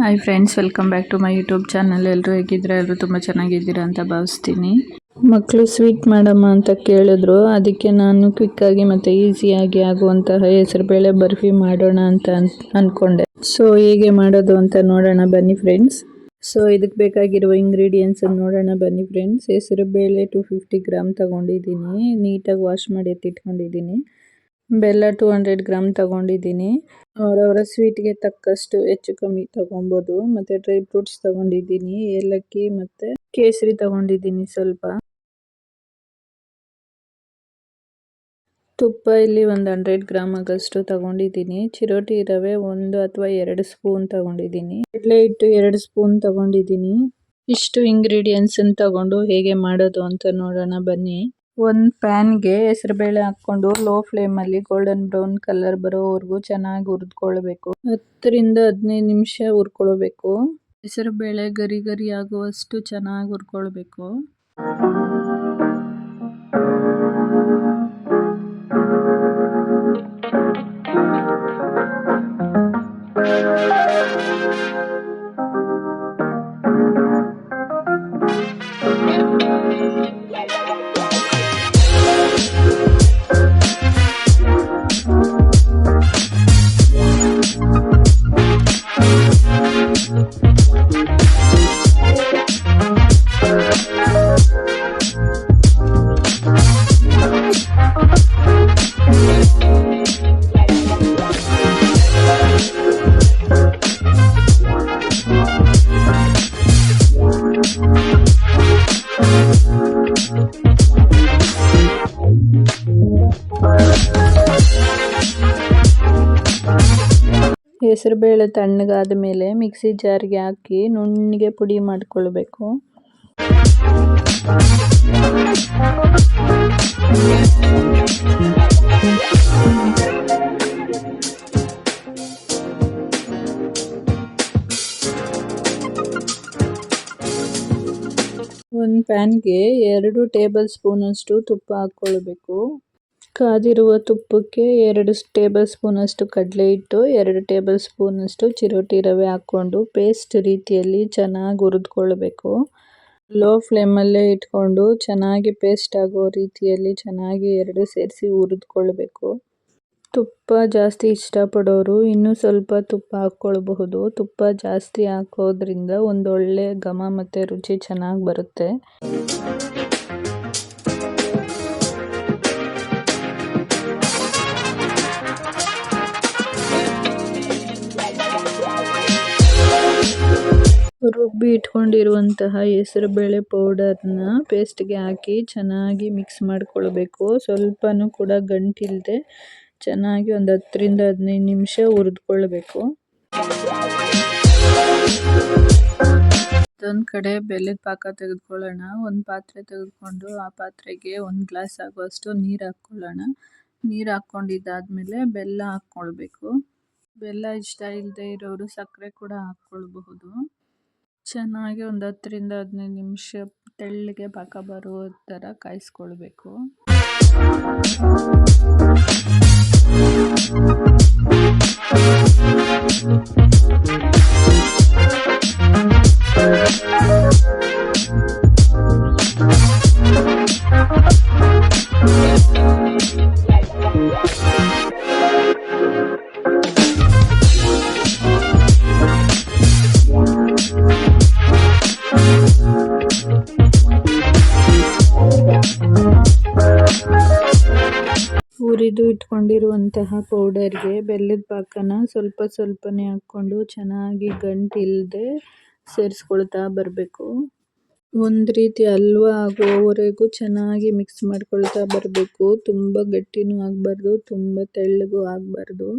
Hi friends welcome back to my YouTube channel ಎಲ್ಲರೂ ಹೇಗಿದ್ರೆ ಎಲ್ಲರೂ ತುಂಬ ಚೆನ್ನಾಗಿದ್ದೀರಾ ಅಂತ ಭಾವಿಸ್ತೀನಿ. ಮಕ್ಕಳು ಸ್ವೀಟ್ ಮಾಡಮ್ಮ ಅಂತ ಕೇಳಿದ್ರು. ಅದಕ್ಕೆ ನಾನು ಕ್ವಿಕ್ಕಾಗಿ ಮತ್ತು ಈಸಿಯಾಗಿ ಆಗುವಂತಹ ಹೆಸರುಬೇಳೆ ಬರ್ಫಿ ಮಾಡೋಣ ಅಂತ ಅಂದ್ಕೊಂಡೆ ಸೊ ಹೇಗೆ ಮಾಡೋದು ಅಂತ ನೋಡೋಣ ಬನ್ನಿ ಫ್ರೆಂಡ್ಸ್ ಸೊ ಇದಕ್ಕೆ ಬೇಕಾಗಿರುವ ಇಂಗ್ರೀಡಿಯೆಂಟ್ಸ್ ನೋಡೋಣ ಬನ್ನಿ ಫ್ರೆಂಡ್ಸ್ ಹೆಸರು ಬೇಳೆ ಟು ಫಿಫ್ಟಿ ಗ್ರಾಮ್ ತೊಗೊಂಡಿದ್ದೀನಿ. ನೀಟಾಗಿ ವಾಶ್ ಮಾಡಿ ಎತ್ತಿಟ್ಕೊಂಡಿದ್ದೀನಿ. ಬೆಲ್ಲ ಟೂ ಹಂಡ್ರೆಡ್ ಗ್ರಾಮ್ ತಗೊಂಡಿದ್ದೀನಿ. ಅವರವರ ಸ್ವೀಟ್ಗೆ ತಕ್ಕಷ್ಟು ಹೆಚ್ಚು ಕಮ್ಮಿ ತಗೊಬೋದು. ಮತ್ತೆ ಡ್ರೈ ಫ್ರೂಟ್ಸ್ ತಗೊಂಡಿದ್ದೀನಿ, ಏಲಕ್ಕಿ ಮತ್ತೆ ಕೇಸರಿ ತಗೊಂಡಿದ್ದೀನಿ ಸ್ವಲ್ಪ. ತುಪ್ಪ ಇಲ್ಲಿ ಒಂದು ಹಂಡ್ರೆಡ್ ಗ್ರಾಮ್ ಆಗಷ್ಟು ತಗೊಂಡಿದ್ದೀನಿ. ಚಿರೋಟಿ ರವೆ ಒಂದು ಅಥವಾ ಎರಡು ಸ್ಪೂನ್ ತಗೊಂಡಿದ್ದೀನಿ. ಕಡಲೆ ಹಿಟ್ಟು ಎರಡು ಸ್ಪೂನ್ ತಗೊಂಡಿದ್ದೀನಿ. ಇಷ್ಟು ಇಂಗ್ರೀಡಿಯೆಂಟ್ಸನ್ನು ತಗೊಂಡು ಹೇಗೆ ಮಾಡೋದು ಅಂತ ನೋಡೋಣ ಬನ್ನಿ. ಒಂದು ಪ್ಯಾನ್ಗೆ ಹೆಸರುಬೇಳೆ ಹಾಕೊಂಡು ಲೋ ಫ್ಲೇಮಲ್ಲಿ ಗೋಲ್ಡನ್ ಬ್ರೌನ್ ಕಲರ್ ಬರೋವರೆಗೂ ಚೆನ್ನಾಗಿ ಹುರಿದ್ಕೊಳ್ಬೇಕು. ಹತ್ತರಿಂದ ಹದಿನೈದು ನಿಮಿಷ ಹುರ್ಕೊಳ್ಬೇಕು. ಹೆಸರುಬೇಳೆ ಗರಿ ಗರಿ ಆಗುವಷ್ಟು ಚೆನ್ನಾಗಿ ಹುರ್ಕೊಳ್ಬೇಕು. ಹೆಸರುಬೇಳೆ ತಣ್ಣಗಾದ ಮೇಲೆ ಮಿಕ್ಸಿ ಜಾರ್ಗೆ ಹಾಕಿ ನುಣ್ಣಗೆ ಪುಡಿ ಮಾಡಿಕೊಳ್ಬೇಕು. ಒಂದು ಪ್ಯಾನ್ಗೆ ಎರಡು ಟೇಬಲ್ ಸ್ಪೂನಷ್ಟು ತುಪ್ಪ ಹಾಕ್ಕೊಳ್ಬೇಕು. ಕಾದಿರುವ ತುಪ್ಪಕ್ಕೆ ಎರಡು ಟೇಬಲ್ ಸ್ಪೂನಷ್ಟು ಕಡಲೆ ಹಿಟ್ಟು, ಎರಡು ಟೇಬಲ್ ಸ್ಪೂನಷ್ಟು ಚಿರೋಟಿ ರವೆ ಹಾಕ್ಕೊಂಡು ಪೇಸ್ಟ್ ರೀತಿಯಲ್ಲಿ ಚೆನ್ನಾಗಿ ಹುರಿದ್ಕೊಳ್ಬೇಕು. ಲೋ ಫ್ಲೇಮಲ್ಲೇ ಇಟ್ಕೊಂಡು ಚೆನ್ನಾಗಿ ಪೇಸ್ಟ್ ಆಗೋ ರೀತಿಯಲ್ಲಿ ಚೆನ್ನಾಗಿ ಎರಡು ಸೇರಿಸಿ ಹುರಿದ್ಕೊಳ್ಬೇಕು. ತುಪ್ಪ ಜಾಸ್ತಿ ಇಷ್ಟಪಡೋರು ಇನ್ನೂ ಸ್ವಲ್ಪ ತುಪ್ಪ ಹಾಕ್ಕೊಳ್ಬಹುದು. ತುಪ್ಪ ಜಾಸ್ತಿ ಹಾಕೋದ್ರಿಂದ ಒಂದೊಳ್ಳೆ ಘಮ ಮತ್ತು ರುಚಿ ಚೆನ್ನಾಗಿ ಬರುತ್ತೆ. ರುಬ್ಬಿ ಇಟ್ಕೊಂಡಿರುವಂತಹ ಹೆಸರುಬೇಳೆ ಪೌಡರ್ನ ಪೇಸ್ಟ್ಗೆ ಹಾಕಿ ಚೆನ್ನಾಗಿ ಮಿಕ್ಸ್ ಮಾಡ್ಕೊಳ್ಬೇಕು. ಸ್ವಲ್ಪನೂ ಕೂಡ ಗಂಟಿಲ್ಲದೆ ಚೆನ್ನಾಗಿ ಒಂದು ಹತ್ತರಿಂದ ಹದಿನೈದು ನಿಮಿಷ ಹುರಿದ್ಕೊಳ್ಬೇಕು. ಒಂದು ಕಡೆ ಬೆಲ್ಲದ ಪಾಕ ತೆಗೆದುಕೊಳ್ಳೋಣ. ಒಂದು ಪಾತ್ರೆ ತೆಗೆದುಕೊಂಡು ಆ ಪಾತ್ರೆಗೆ ಒಂದು ಗ್ಲಾಸ್ ಆಗುವಷ್ಟು ನೀರು ಹಾಕ್ಕೊಳ್ಳೋಣ. ನೀರು ಹಾಕ್ಕೊಂಡಿದ್ದಾದ್ಮೇಲೆ ಬೆಲ್ಲ ಹಾಕ್ಕೊಳ್ಬೇಕು. ಬೆಲ್ಲ ಇಷ್ಟ ಇಲ್ಲದೆ ಇರೋರು ಸಕ್ಕರೆ ಕೂಡ ಹಾಕ್ಕೊಳ್ಬಹುದು. ಚೆನ್ನಾಗಿ ಒಂದು ಹತ್ತರಿಂದ ಹದಿನೈದು ನಿಮಿಷ ತೆಳ್ಳಗೆ ಪಾಕ ಬರೋ ಥರ ಕಾಯಿಸ್ಕೊಳ್ಬೇಕು. ಹುರಿದು ಇಟ್ಕೊಂಡಿರುವಂತಹ ಪೌಡರ್ಗೆ ಬೆಲ್ಲದ ಪಾಕನ ಸ್ವಲ್ಪ ಸ್ವಲ್ಪನೇ ಹಾಕ್ಕೊಂಡು ಚೆನ್ನಾಗಿ ಗಂಟಿಲ್ಲದೆ ಸೇರಿಸ್ಕೊಳ್ತಾ ಬರಬೇಕು. ಒಂದು ರೀತಿ ಹಲ್ವಾ ಆಗುವವರೆಗೂ ಚೆನ್ನಾಗಿ ಮಿಕ್ಸ್ ಮಾಡ್ಕೊಳ್ತಾ ಬರಬೇಕು. ತುಂಬ ಗಟ್ಟಿನೂ ಆಗಬಾರ್ದು, ತುಂಬ ತೆಳ್ಳಗೂ ಆಗಬಾರ್ದು.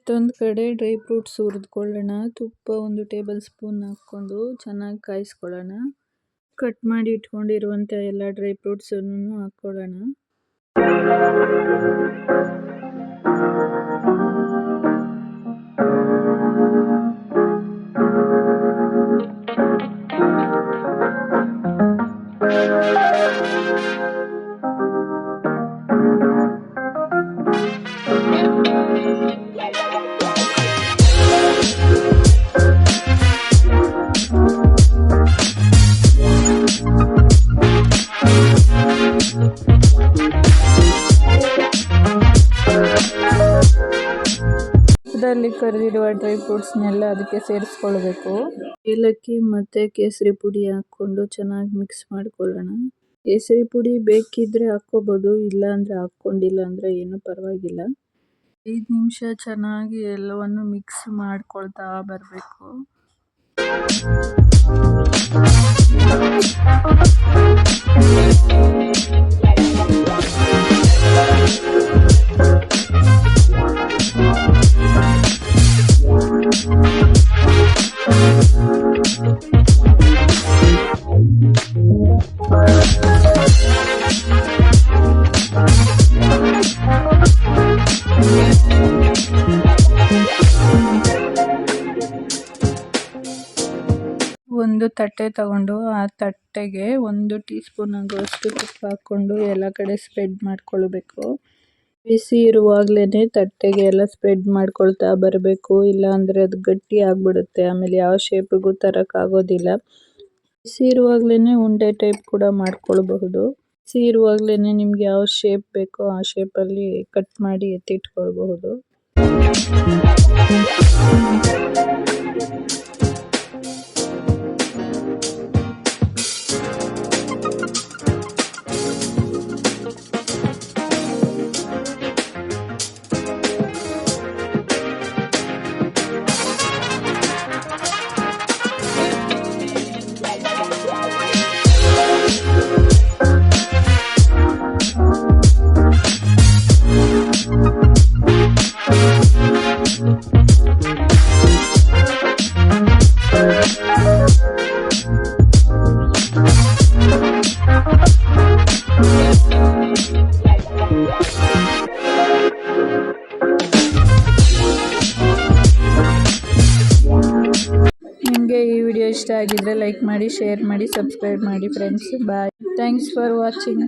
ಮತ್ತೊಂದು ಕಡೆ ಡ್ರೈ ಫ್ರೂಟ್ಸ್ ಹುರಿದುಕೊಳ್ಳೋಣ. ತುಪ್ಪ ಒಂದು ಟೇಬಲ್ ಸ್ಪೂನ್ ಹಾಕ್ಕೊಂಡು ಚೆನ್ನಾಗಿ ಕಾಯಿಸ್ಕೊಳ್ಳೋಣ. ಕಟ್ ಮಾಡಿ ಇಟ್ಕೊಂಡಿರುವಂಥ ಎಲ್ಲ ಡ್ರೈ ಫ್ರೂಟ್ಸನ್ನು ಹಾಕ್ಕೊಳ್ಳೋಣ. ಇದರಲ್ಲಿ ಕರೆದಿರುವ ಡ್ರೈ ಫ್ರೂಟ್ಸ್ನೆಲ್ಲ ಅದಕ್ಕೆ ಸೇರಿಸ್ಕೊಳ್ಬೇಕು. ಏಲಕ್ಕಿ ಮತ್ತು ಕೇಸರಿ ಪುಡಿ ಹಾಕ್ಕೊಂಡು ಚೆನ್ನಾಗಿ ಮಿಕ್ಸ್ ಮಾಡ್ಕೊಳ್ಳೋಣ. ಕೇಸರಿ ಪುಡಿ ಬೇಕಿದ್ರೆ ಹಾಕ್ಕೋಬೋದು ಇಲ್ಲ ಅಂದರೆ ಹಾಕ್ಕೊಂಡಿಲ್ಲ ಅಂದರೆ ಏನು ಪರವಾಗಿಲ್ಲ. ಐದು ನಿಮಿಷ ಚೆನ್ನಾಗಿ ಎಲ್ಲವನ್ನು ಮಿಕ್ಸ್ ಮಾಡ್ಕೊಳ್ತಾ ಬರಬೇಕು. ಒಂದು ತಟ್ಟೆ ತಗೊಂಡು ಆ ತಟ್ಟೆಗೆ ಒಂದು ಟೀ ಸ್ಪೂನ್ ಆಗುವಷ್ಟು ತುಪ್ಪ ಹಾಕ್ಕೊಂಡು ಎಲ್ಲ ಕಡೆ ಸ್ಪ್ರೆಡ್ ಮಾಡ್ಕೊಳ್ಬೇಕು. ಬಿಸಿ ಇರುವಾಗಲೇ ತಟ್ಟೆಗೆ ಎಲ್ಲ ಸ್ಪ್ರೆಡ್ ಮಾಡ್ಕೊಳ್ತಾ ಬರಬೇಕು. ಇಲ್ಲ ಅಂದರೆ ಅದು ಗಟ್ಟಿ ಆಗಿಬಿಡುತ್ತೆ. ಆಮೇಲೆ ಯಾವ ಶೇಪಿಗೂ ತರೋಕ್ಕಾಗೋದಿಲ್ಲ ಬಿಸಿ ಇರುವಾಗಲೇ ಉಂಡೆ ಟೈಪ್ ಕೂಡ ಮಾಡ್ಕೊಳ್ಬಹುದು. ಬಿಸಿ ಇರುವಾಗಲೇ ನಿಮ್ಗೆ ಯಾವ ಶೇಪ್ ಬೇಕೋ ಆ ಶೇಪಲ್ಲಿ ಕಟ್ ಮಾಡಿ ಎತ್ತಿಟ್ಕೊಳ್ಬಹುದು. ನಿಮಗೆ ಈ ವಿಡಿಯೋ ಇಷ್ಟ ಆಗಿದ್ರೆ ಲೈಕ್ ಮಾಡಿ, ಶೇರ್ ಮಾಡಿ, ಸಬ್ಸ್ಕ್ರೈಬ್ ಮಾಡಿ friends bye thanks for watching